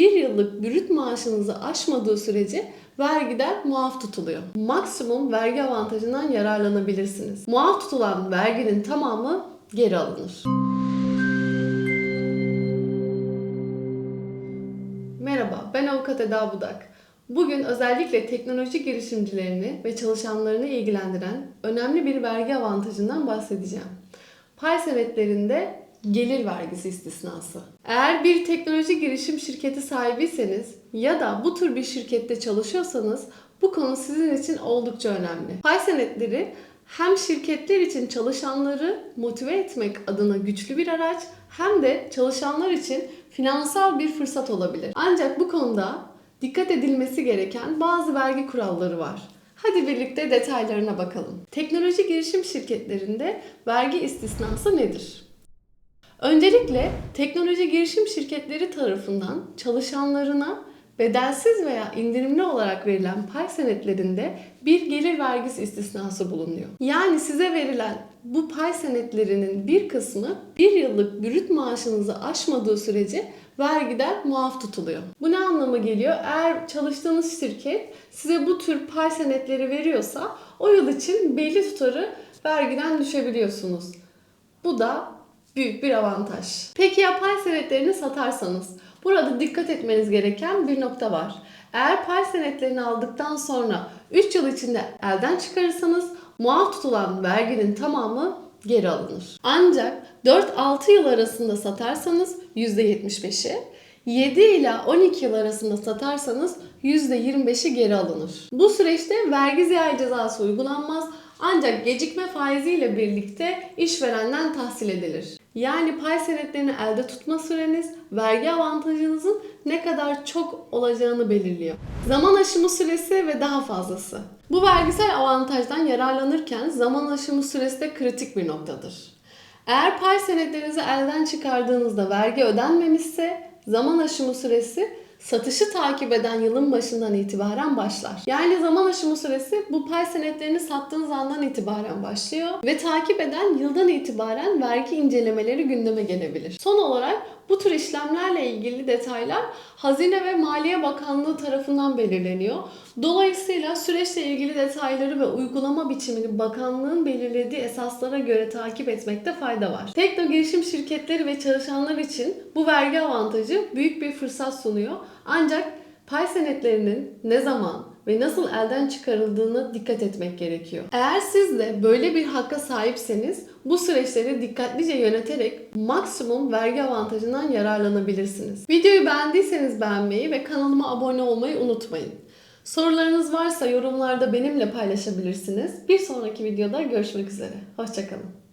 bir yıllık brüt maaşınızı aşmadığı sürece vergiden muaf tutuluyor. Maksimum vergi avantajından yararlanabilirsiniz. Muaf tutulan verginin tamamı geri alınır. Merhaba, ben avukat Eda Budak. Bugün özellikle teknoloji girişimcilerini ve çalışanlarını ilgilendiren önemli bir vergi avantajından bahsedeceğim. Pay senetlerinde gelir vergisi istisnası. Eğer bir teknoloji girişim şirketi sahibiyseniz ya da bu tür bir şirkette çalışıyorsanız bu konu sizin için oldukça önemli. Pay senetleri hem şirketler için çalışanları motive etmek adına güçlü bir araç hem de çalışanlar için finansal bir fırsat olabilir. Ancak bu konuda dikkat edilmesi gereken bazı vergi kuralları var. Hadi birlikte detaylarına bakalım. Teknoloji girişim şirketlerinde vergi istisnası nedir? Öncelikle teknoloji girişim şirketleri tarafından çalışanlarına bedelsiz veya indirimli olarak verilen pay senetlerinde bir gelir vergisi istisnası bulunuyor. Yani size verilen bu pay senetlerinin bir kısmı bir yıllık brüt maaşınızı aşmadığı sürece vergiden muaf tutuluyor. Bu ne anlama geliyor? Eğer çalıştığınız şirket size bu tür pay senetleri veriyorsa o yıl için belli tutarı vergiden düşebiliyorsunuz. Bu da büyük bir avantaj. Peki ya pay senetlerini satarsanız? Burada dikkat etmeniz gereken bir nokta var. Eğer pay senetlerini aldıktan sonra 3 yıl içinde elden çıkarırsanız muaf tutulan verginin tamamı geri alınır. Ancak 4-6 yıl arasında satarsanız %75'i, 7 ila 12 yıl arasında satarsanız %25'i geri alınır. Bu süreçte vergi ziyaret cezası uygulanmaz ancak gecikme faiziyle birlikte işverenden tahsil edilir. Yani pay senetlerini elde tutma süreniz vergi avantajınızın ne kadar çok olacağını belirliyor. Zaman aşımı süresi ve daha fazlası. Bu vergisel avantajdan yararlanırken zaman aşımı süresi de kritik bir noktadır. Eğer pay senetlerinizi elden çıkardığınızda vergi ödenmemişse zaman aşımı süresi satışı takip eden yılın başından itibaren başlar. Yani zaman aşımı süresi bu pay senetlerini sattığınız andan itibaren başlıyor ve takip eden yıldan itibaren vergi incelemeleri gündeme gelebilir. Son olarak bu tür işlemlerle ilgili detaylar Hazine ve Maliye Bakanlığı tarafından belirleniyor. Dolayısıyla süreçle ilgili detayları ve uygulama biçimini bakanlığın belirlediği esaslara göre takip etmekte fayda var. Tekno girişim şirketleri ve çalışanlar için bu vergi avantajı büyük bir fırsat sunuyor. Ancak pay senetlerinin ne zaman ve nasıl elden çıkarıldığını dikkat etmek gerekiyor. Eğer siz de böyle bir hakka sahipseniz bu süreçleri dikkatlice yöneterek maksimum vergi avantajından yararlanabilirsiniz. Videoyu beğendiyseniz beğenmeyi ve kanalıma abone olmayı unutmayın. Sorularınız varsa yorumlarda benimle paylaşabilirsiniz. Bir sonraki videoda görüşmek üzere. Hoşçakalın.